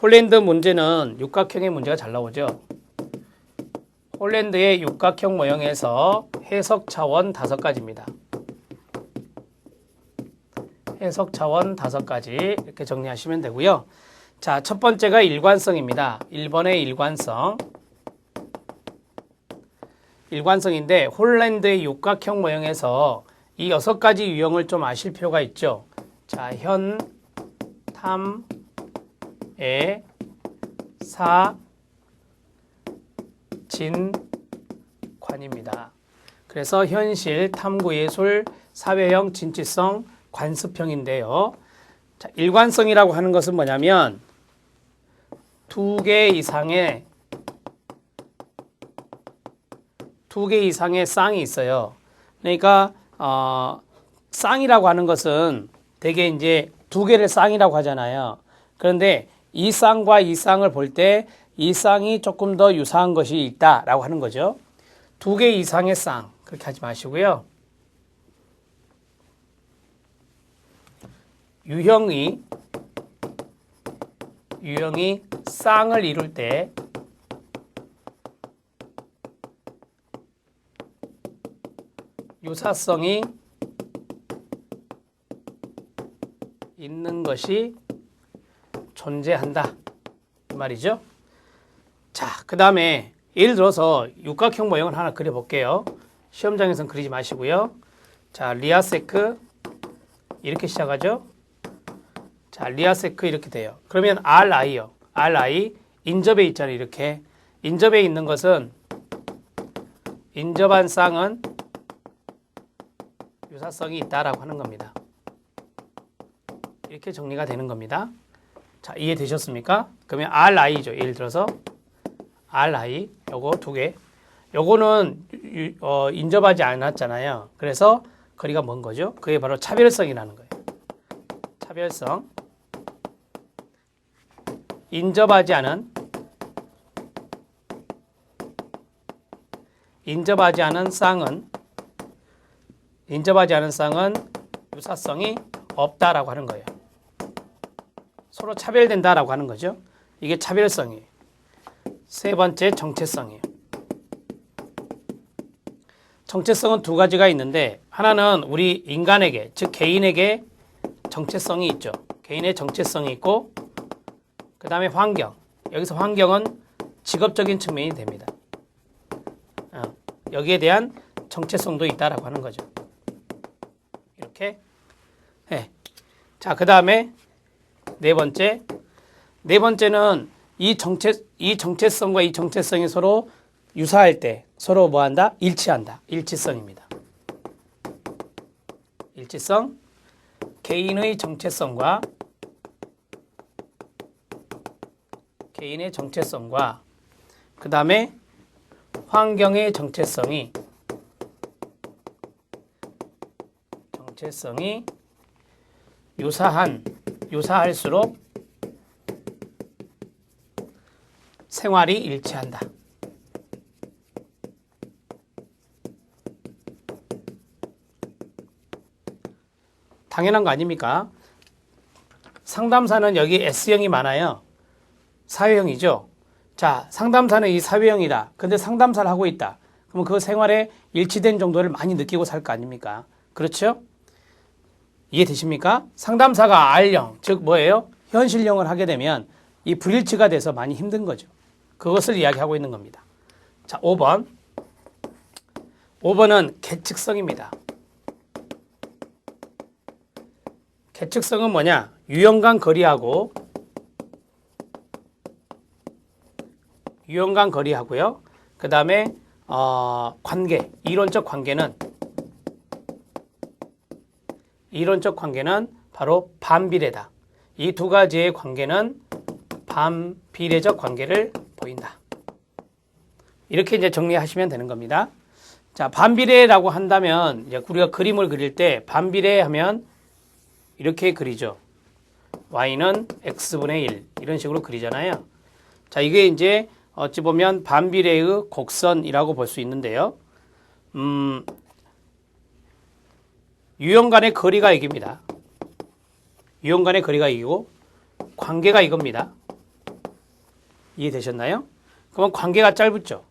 홀랜드 문제는 육각형의 문제가 잘 나오죠. 홀랜드의 육각형 모형에서 해석 차원 다섯 가지입니다. 해석 차원 다섯 가지 이렇게 정리하시면 되고요. 자, 첫 번째가 일관성입니다. 1번의 일관성. 일관성인데 홀랜드의 육각형 모형에서 이 여섯 가지 유형을 좀 아실 필요가 있죠. 자, 현, 탐, 에, 사, 진, 관입니다. 그래서 현실, 탐구 예술, 사회형, 진취성, 관습형인데요. 자, 일관성이라고 하는 것은 뭐냐면 두 개 이상의 두 개 이상의 쌍이 있어요. 그러니까 어, 쌍이라고 하는 것은 대개 이제 두 개를 쌍이라고 하잖아요. 그런데 이 쌍과 이 쌍을 볼 때 이 쌍이 조금 더 유사한 것이 있다라고 하는 거죠. 두 개 이상의 쌍 그렇게 하지 마시고요. 유형이 유형이 쌍을 이룰 때 유사성이 있는 것이 존재한다. 이 말이죠. 자, 그 다음에 예를 들어서 육각형 모형을 하나 그려볼게요. 시험장에서는 그리지 마시고요. 자, 리아세크 이렇게 시작하죠. 자, 리아세크 이렇게 돼요. 그러면 RI요. RI 인접에 있잖아요. 이렇게 인접에 있는 것은 인접한 쌍은 유사성이 있다라고 하는 겁니다. 이렇게 정리가 되는 겁니다. 자, 이해되셨습니까? 그러면 RI죠. 예를 들어서 RI 요거 두 개. 요거는 유- 어, 인접하지 않았잖아요. 그래서 거리가 먼 거죠. 그게 바로 차별성이라는 거예요. 차별성. 인접하지 않은 인접하지 않은 쌍은 인접하지 않은 쌍은 유사성이 없다라고 하는 거예요. 서로 차별된다라고 하는 거죠. 이게 차별성이에요. 세 번째 정체성이에요. 정체성은 두 가지가 있는데 하나는 우리 인간에게 즉 개인에게 정체성이 있죠. 개인의 정체성이 있고 그 다음에 환경. 여기서 환경은 직업적인 측면이 됩니다. 어, 여기에 대한 정체성도 있다라고 하는 거죠. 이렇게. 네. 자, 그 다음에 네 번째. 네 번째는 이 정체, 이 정체성과 이 정체성이 서로 유사할 때 서로 뭐 한다? 일치한다. 일치성입니다. 일치성. 개인의 정체성과 개인의 정체성과 그 다음에 환경의 정체성이 정체성이 유사한 유사할수록 생활이 일치한다. 당연한 거 아닙니까? 상담사는 여기 S형이 많아요. 사회형이죠. 자, 상담사는 이 사회형이다. 근데 상담사를 하고 있다. 그러면 그 생활에 일치된 정도를 많이 느끼고 살 거 아닙니까? 그렇죠? 이해되십니까? 상담사가 R형, 즉 뭐예요? 현실형을 하게 되면 이 불일치가 돼서 많이 힘든 거죠. 그것을 이야기하고 있는 겁니다. 자, 5번. 5번은 계측성입니다. 계측성은 뭐냐? 유형 간 거리하고 유형 간 거리하고요. 그 다음에 어, 관계, 이론적 관계는 이론적 관계는 바로 반비례다. 이 두 가지의 관계는 반비례적 관계를 보인다. 이렇게 이제 정리하시면 되는 겁니다. 자, 반비례라고 한다면 이제 우리가 그림을 그릴 때 반비례 하면 이렇게 그리죠. y는 x분의 1 이런 식으로 그리잖아요. 자, 이게 이제 어찌 보면 반비례의 곡선이라고 볼 수 있는데요. 음, 유형 간의 거리가 이깁니다. 유형 간의 거리가 이기고 관계가 이겁니다. 이해되셨나요? 그러면 관계가 짧았죠.